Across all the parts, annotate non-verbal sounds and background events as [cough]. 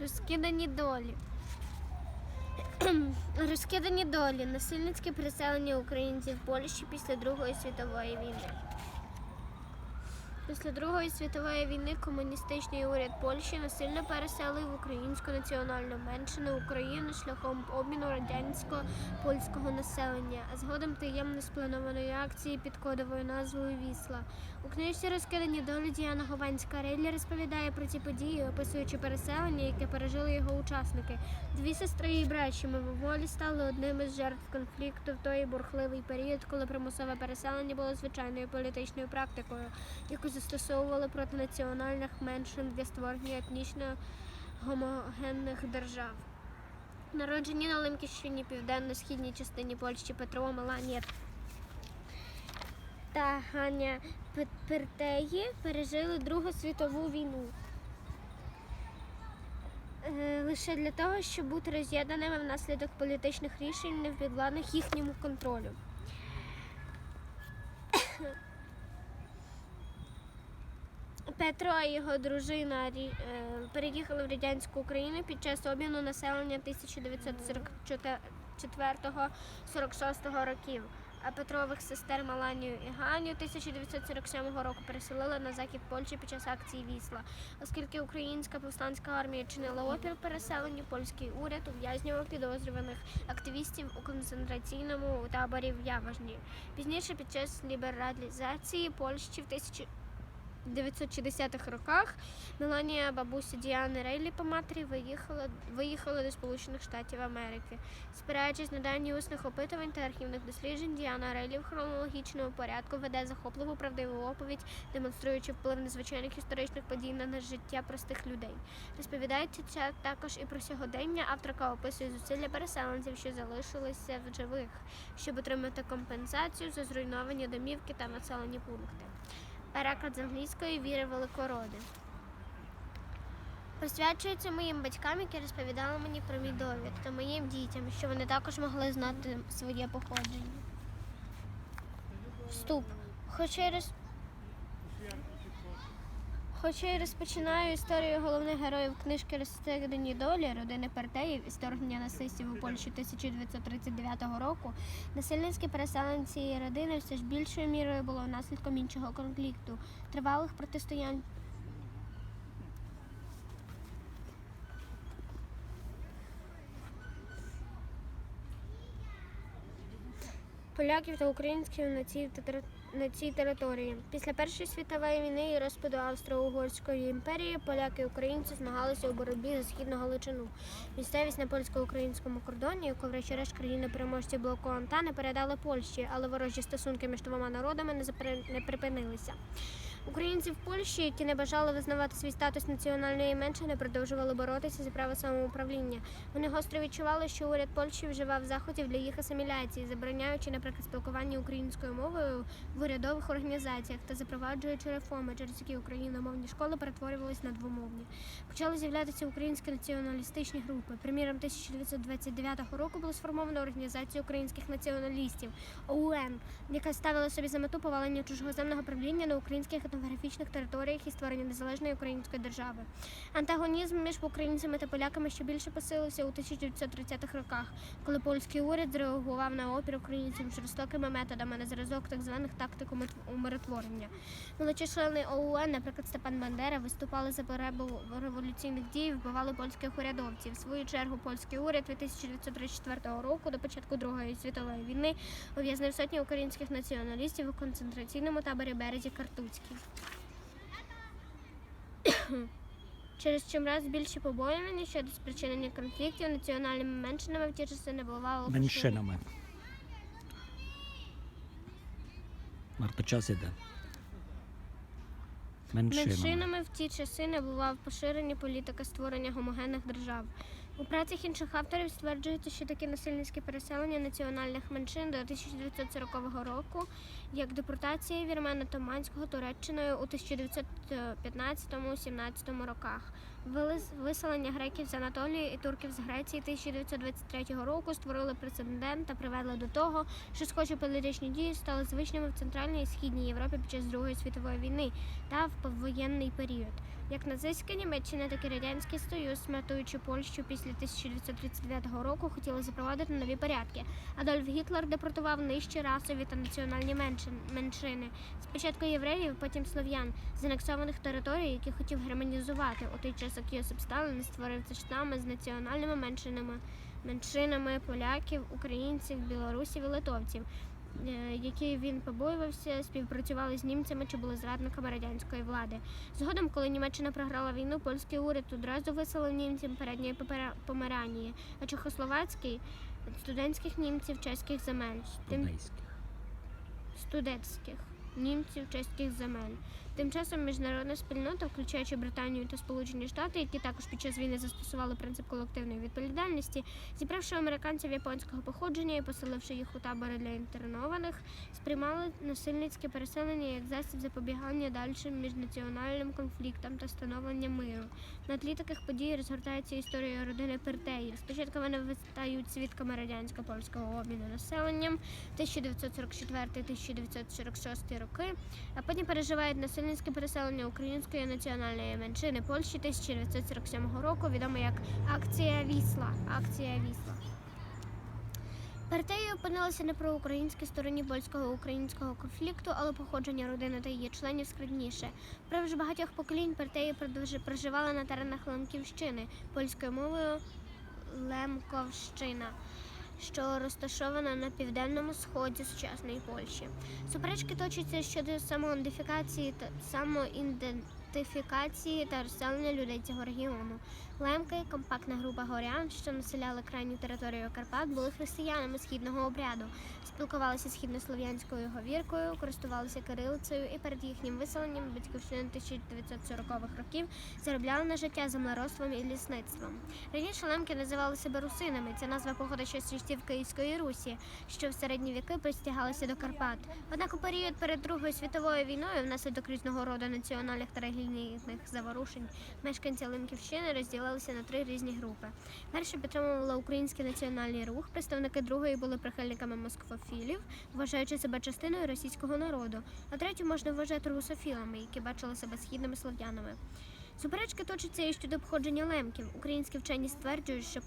Розкидані долі. [clears throat] Розкидані долі. Насильницьке переселення українців в Польщі після Другої світової війни. Після Другої світової війни комуністичний уряд Польщі насильно переселив українську національну меншину Україну шляхом обміну радянського польського населення, а згодом таємно спланованої акції під кодовою назвою Вісла. У книжці розкидані долі Діана Гованська Рейлі розповідає про ці події, описуючи переселення, яке пережили його учасники. Дві сестри і брат, що мимоволі стали одними з жертв конфлікту в той бурхливий період, коли примусове переселення було звичайною політичною практикою, яку застосовували проти національних меншин для створення етнічно гомогенних держав. Народжені на Лемківщині, південно-східній частині Польщі Петро, Меланія та Ганя Пертеї пережили Другу світову війну. Е, Лише для того, щоб бути роз'єднаними внаслідок політичних рішень, не підвладних їхньому контролю. Петро і його дружина е, переїхали в радянську Україну під час обміну населення 1944-46 років. А Петрових сестер Маланію і Ганю 1947 року переселили на захід Польщі під час акції Вісла. Оскільки українська повстанська армія чинила опір переселенню, польський уряд ув'язнював підозрюваних активістів у концентраційному таборі в Яважні. Пізніше, під час лібералізації Польщі в 1000 1960-х роках Меланія, бабуся Діани Рейлі по матері виїхала, виїхала до Сполучених Штатів Америки. Спираючись на дані усних опитувань та архівних досліджень, Діана Рейлі в хронологічному порядку веде захопливу правдиву оповідь, демонструючи вплив незвичайних історичних подій на життя простих людей. Розповідається це також і про сьогодення. Авторка описує зусилля переселенців, що залишилися в живих, щоб отримати компенсацію за зруйновані домівки та населені пункти. Переклад з англійської віри великороди. Присвячується моїм батькам, які розповідали мені про мій довід, та моїм дітям, що вони також могли знати своє походження. Вступ. Хоча роз... Хоча я розпочинаю історію головних героїв книжки Розсередені долі родини Партеїв і вторгнення нацистів у Польщу 1939 року, насильницькі переселення цієї родини все ж більшою мірою було наслідком іншого конфлікту, тривалих протистоянь поляків та українців на цій, тер- на цій території. Після Першої світової війни і розпаду Австро-Угорської імперії поляки і українці змагалися у боротьбі за східну Галичину. Місцевість на польсько-українському кордоні, яку врешті-решт країни переможці блоку Антани передали Польщі, але ворожі стосунки між двома народами не, припинилися. Українці в Польщі, які не бажали визнавати свій статус національної меншини, продовжували боротися за право самоуправління. Вони гостро відчували, що уряд Польщі вживав заходів для їх асиміляції, забороняючи, наприклад, спілкування українською мовою в урядових організаціях та запроваджуючи реформи, через які україномовні школи перетворювалися на двомовні. Почали з'являтися українські націоналістичні групи. Приміром, 1929 року було сформовано організацію українських націоналістів ОУН, яка ставила собі за мету повалення чужоземного правління на українських етнографічних територіях і створення незалежної української держави. Антагонізм між українцями та поляками ще більше посилився у 1930-х роках, коли польський уряд зреагував на опір українців жорстокими методами на зразок так званих тактик умиротворення. Молодші члени ОУН, наприклад, Степан Бандера, виступали за перебув революційних дій, вбивали польських урядовців. В свою чергу польський уряд від 1934 року до початку Другої світової війни ув'язнив сотні українських націоналістів у концентраційному таборі березі Картуцький. [coughs] Через чимраз більше побоювання щодо спричинення конфліктів національними меншинами в ті часи не бувало Меншинами. Марто час іде. Меншинами. Меншинами в ті часи не була поширення політика створення гомогенних держав. У працях інших авторів стверджується, що такі насильницькі переселення національних меншин до 1940 року, як депортація вірмена Томанського Туреччиною у 1915-17 роках. Виселення греків з Анатолії і турків з Греції 1923 року створили прецедент та привели до того, що схожі політичні дії стали звичними в Центральній і Східній Європі під час Другої світової війни та в повоєнний період. Як нацистська Німеччина, так і Радянський Союз, смертуючи Польщу після 1939 року, хотіли запровадити нові порядки. Адольф Гітлер депортував нижчі расові та національні меншини. Спочатку євреїв, потім слов'ян з анексованих територій, які хотів германізувати. У той час як Йосип Сталін створив ці штами з національними меншинами, меншинами поляків, українців, білорусів і литовців. е, Які він побоювався, співпрацювали з німцями чи були зрадниками радянської влади. Згодом, коли Німеччина програла війну, польський уряд одразу виселив німцям передньої Померанії, а чехословацький студентських німців чеських земель. Тим Одеських. студентських німців чеських земель. Тим часом міжнародна спільнота, включаючи Британію та Сполучені Штати, які також під час війни застосували принцип колективної відповідальності, зібравши американців японського походження і поселивши їх у табори для інтернованих, сприймали насильницьке переселення як засіб запобігання дальшим міжнаціональним конфліктам та становлення миру. На тлі таких подій розгортається історія родини Пертеїв. Спочатку вони стають свідками радянсько-польського обміну населенням 1944-1946 роки, а потім переживають насильницьке переселення української національної меншини Польщі 1947 року, відомо як акція Вісла. Акція Вісла. Партія опинилася на проукраїнській стороні польського-українського конфлікту, але походження родини та її членів складніше. Впродовж багатьох поколінь продовж- проживала на теренах Лемківщини польською мовою Лемковщина, що розташована на південному сході сучасної Польщі. Суперечки точаться щодо самоідентифікації та самоідентифікації та розселення людей цього регіону. Лемки, компактна група горян, що населяли крайню територію Карпат, були християнами східного обряду, спілкувалися східнослов'янською говіркою, користувалися кирилицею і перед їхнім виселенням батьківщини 1940-х років заробляли на життя землеробством і лісництвом. Раніше лемки називали себе русинами. Ця назва походить ще з часів Київської Русі, що в середні віки пристягалися до Карпат. Однак у період перед Другою світовою війною, внаслідок різного роду національних та релігійних заворушень, мешканці Лемківщини розділилися на три різні групи. Перша підтримувала український національний рух. Представники другої були прихильниками москвофілів, вважаючи себе частиною російського народу. А третю можна вважати русофілами, які бачили себе східними слов'янами. Суперечки точаться і щодо походження лемків. Українські вчені стверджують, що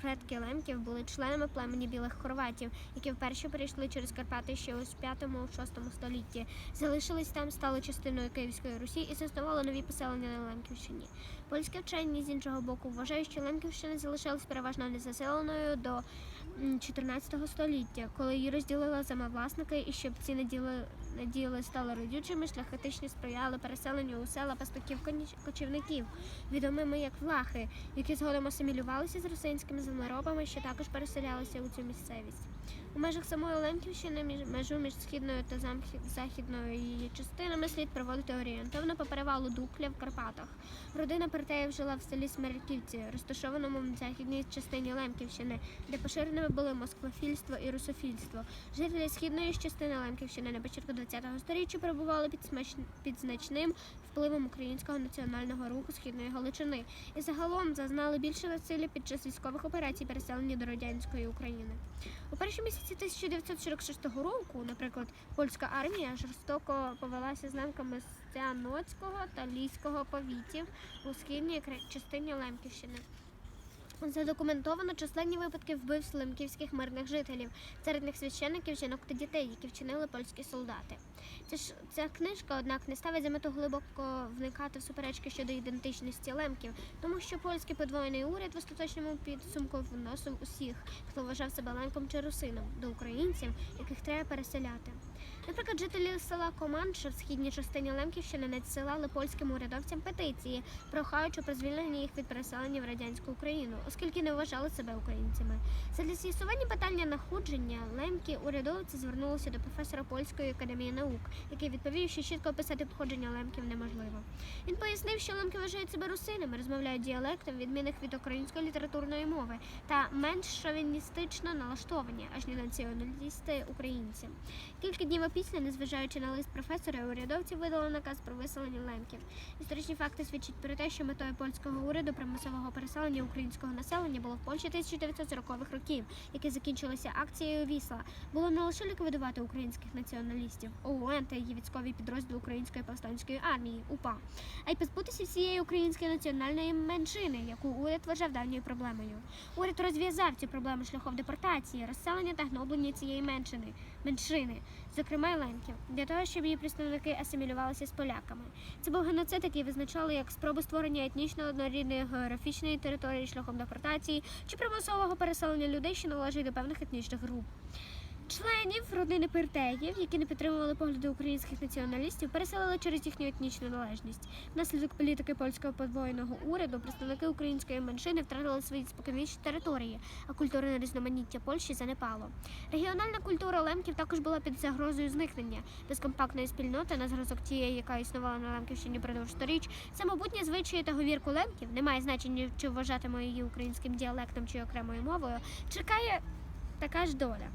предки лемків були членами племені білих хорватів, які вперше перейшли через Карпати ще у 5-6 столітті. Залишились там, стали частиною Київської Русі і заснували нові поселення на Лемківщині. Польські вчені з іншого боку вважають, що Лемківщина залишалась переважно незаселеною до м, 14 століття, коли її розділили землевласники, і щоб ці наділи, наділи стали родючими, шляхетичні сприяли переселенню у села пастуків кочівників, відомими як влахи, які згодом асимілювалися з русинськими землеробами, що також переселялися у цю місцевість. У межах самої Лемківщини межу між східною та західною її частинами слід проводити орієнтовно по перевалу Дукля в Карпатах. Родина Партеїв жила в селі Смерківці, розташованому в західній частині Лемківщини, де поширеними були москвофільство і русофільство. Жителі східної частини Лемківщини на початку ХХ століття перебували під, смач... під значним впливом українського національного руху східної Галичини і загалом зазнали більше насилля під час військових операцій переселення до радянської України. У перші місяці 1946 року, наприклад, польська армія жорстоко повелася з лемками з та Ліського повітів у східній частині Лемківщини. Задокументовано численні випадки вбивств лемківських мирних жителів, серед них священиків, жінок та дітей, які вчинили польські солдати. Ця ж ця книжка, однак, не ставить за мету глибоко вникати в суперечки щодо ідентичності лемків, тому що польський подвоєний уряд в остаточному підсумку вносив усіх, хто вважав себе лемком чи русином, до українців, яких треба переселяти. Наприклад, жителі села Команша в східній частині Лемківщини надсилали польським урядовцям петиції, прохаючи про звільнення їх від переселення в радянську Україну, оскільки не вважали себе українцями. Задля з'ясування питання находження лемки урядовці звернулися до професора польської академії наук, який відповів, що чітко описати походження лемків неможливо. Він пояснив, що лемки вважають себе русинами, розмовляють діалектом, відмінних від української літературної мови, та менш шовіністично налаштовані, аж не націоналісти українці. Кілька днів днів опісля, незважаючи на лист професора, урядовці видали наказ про виселення лемків. Історичні факти свідчать про те, що метою польського уряду примусового переселення українського населення було в Польщі 1940-х років, яке закінчилося акцією Вісла. Було не лише ліквідувати українських націоналістів ОУН та її військовий підрозділ Української повстанської армії УПА, а й позбутися всієї української національної меншини, яку уряд вважав давньою проблемою. Уряд розв'язав цю проблему шляхом депортації, розселення та гноблення цієї меншини, меншини, зокрема ленків, для того, щоб її представники асимілювалися з поляками. Це був геноцид, який визначали як спробу створення етнічно однорідної географічної території шляхом депортації чи примусового переселення людей, що належать до певних етнічних груп. Членів родини Пертеїв, які не підтримували погляди українських націоналістів, переселили через їхню етнічну належність. Внаслідок політики польського подвоєного уряду представники української меншини втратили свої споконвічні території, а культурне різноманіття Польщі занепало. Регіональна культура лемків також була під загрозою зникнення. Без компактної спільноти на зразок тієї, яка існувала на Лемківщині продовж сторіч, самобутні звичаї та говірку лемків немає значення, чи вважатимо її українським діалектом чи окремою мовою. Чекає така ж доля.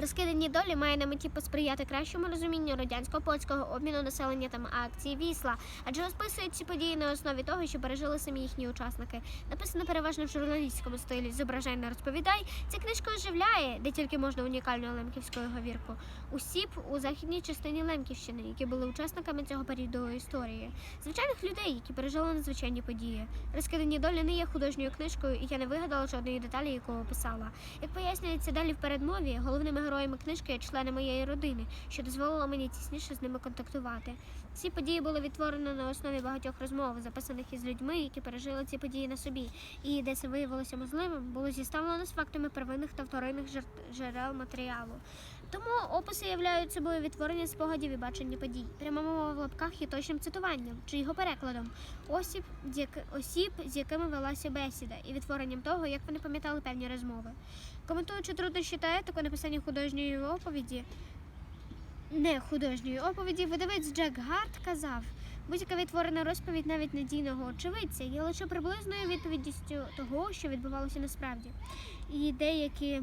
Розкидані долі має на меті посприяти кращому розумінню радянсько-польського обміну населення та акції Вісла, адже розписують ці події на основі того, що пережили самі їхні учасники. Написано переважно в журналістському стилі Зображай не розповідай. Ця книжка оживляє, де тільки можна унікальну лемківську говірку. Усіп у західній частині Лемківщини, які були учасниками цього періоду історії, звичайних людей, які пережили надзвичайні події. Розкидані долі не є художньою книжкою, і я не вигадала жодної деталі, яку описала. Як пояснюється далі в передмові, головними героями книжки є члени моєї родини, що дозволило мені тісніше з ними контактувати. Ці події були відтворені на основі багатьох розмов, записаних із людьми, які пережили ці події на собі, і де це виявилося можливим, було зіставлено з фактами первинних та вторинних жер- джерел матеріалу. Тому описи являють собою відтворення спогадів і бачення подій. Пряма мова в лапках є точним цитуванням чи його перекладом осіб, осіб, з якими велася бесіда, і відтворенням того, як вони пам'ятали певні розмови. Коментуючи труднощі та етику написання художньої оповіді, не художньої оповіді, видавець Джек Гарт казав. Будь-яка відтворена розповідь навіть надійного очевидця є лише приблизною відповіддістю того, що відбувалося насправді. І деякі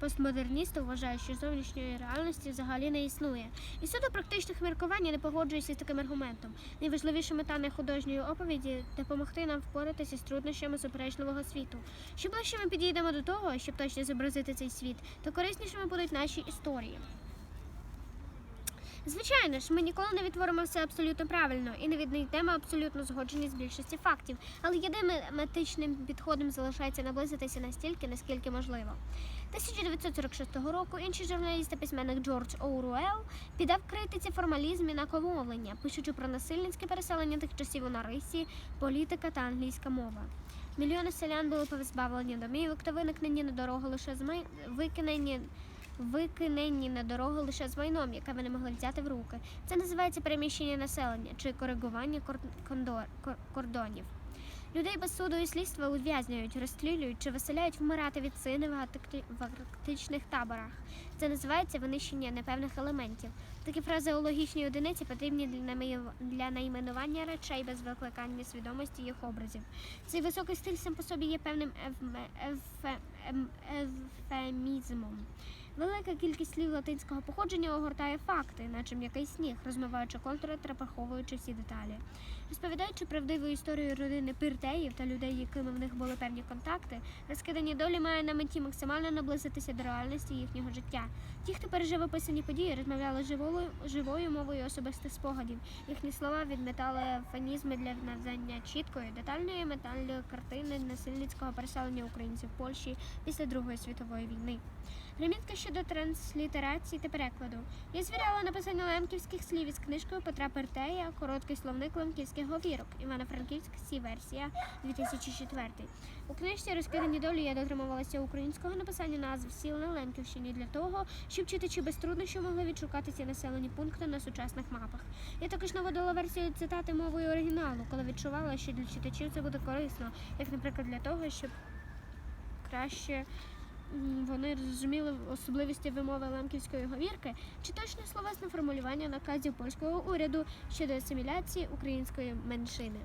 постмодерністи вважають, що зовнішньої реальності взагалі не існує. І суто практичних міркувань я не погоджуюся з таким аргументом. Найважливіша мета нехудожньої оповіді допомогти нам впоратися з труднощами суперечливого світу. Що ближче ми підійдемо до того, щоб точно зобразити цей світ, то кориснішими будуть наші історії. Звичайно ж, ми ніколи не відтворимо все абсолютно правильно і не віднайдемо абсолютно згоджені з більшості фактів, але єдиним метичним підходом залишається наблизитися настільки, наскільки можливо. 1946 року інший журналіст та письменник Джордж Оуруел піддав критиці формалізм і накомовлення, пишучи про насильницьке переселення тих часів у Нарисі, політика та англійська мова. Мільйони селян були позбавлені домівок та виникнені на дорогу лише з май... викинені викинені на дорогу лише з майном, яке вони могли взяти в руки. Це називається переміщення населення чи коригування кордонів. Людей без суду і слідства ув'язнюють, розстрілюють чи виселяють вмирати від сини в арктичних таборах. Це називається винищення непевних елементів. Такі фразеологічні одиниці потрібні для найменування речей без викликання свідомості їх образів. Цей високий стиль сам по собі є певним ефме- ефе- ем- ефемізмом. Велика кількість слів латинського походження огортає факти, наче м'який сніг, розмиваючи контури та приховуючи всі деталі. Розповідаючи правдиву історію родини Пиртеїв та людей, якими в них були певні контакти, розкидані долі має на меті максимально наблизитися до реальності їхнього життя. Ті, хто пережив описані події, розмовляли живою, живою мовою особистих спогадів. Їхні слова відметали ефемізми для надання чіткої, детальної метальної картини насильницького переселення українців Польщі після Другої світової війни. Примітка щодо транслітерації та перекладу. Я звіряла написання лемківських слів із книжкою Петра Пертея Короткий словник лемківських говірок. Івано-Франківська Сі версія 2004. У книжці розкидані долі я дотримувалася українського написання назв сіл на Лемківщині для того, щоб читачі без труднощів могли відшукати ці населені пункти на сучасних мапах. Я також наводила версію цитати мовою оригіналу, коли відчувала, що для читачів це буде корисно, як, наприклад, для того, щоб краще вони розуміли особливості вимови лемківської говірки чи точне словесне формулювання наказів польського уряду щодо асиміляції української меншини.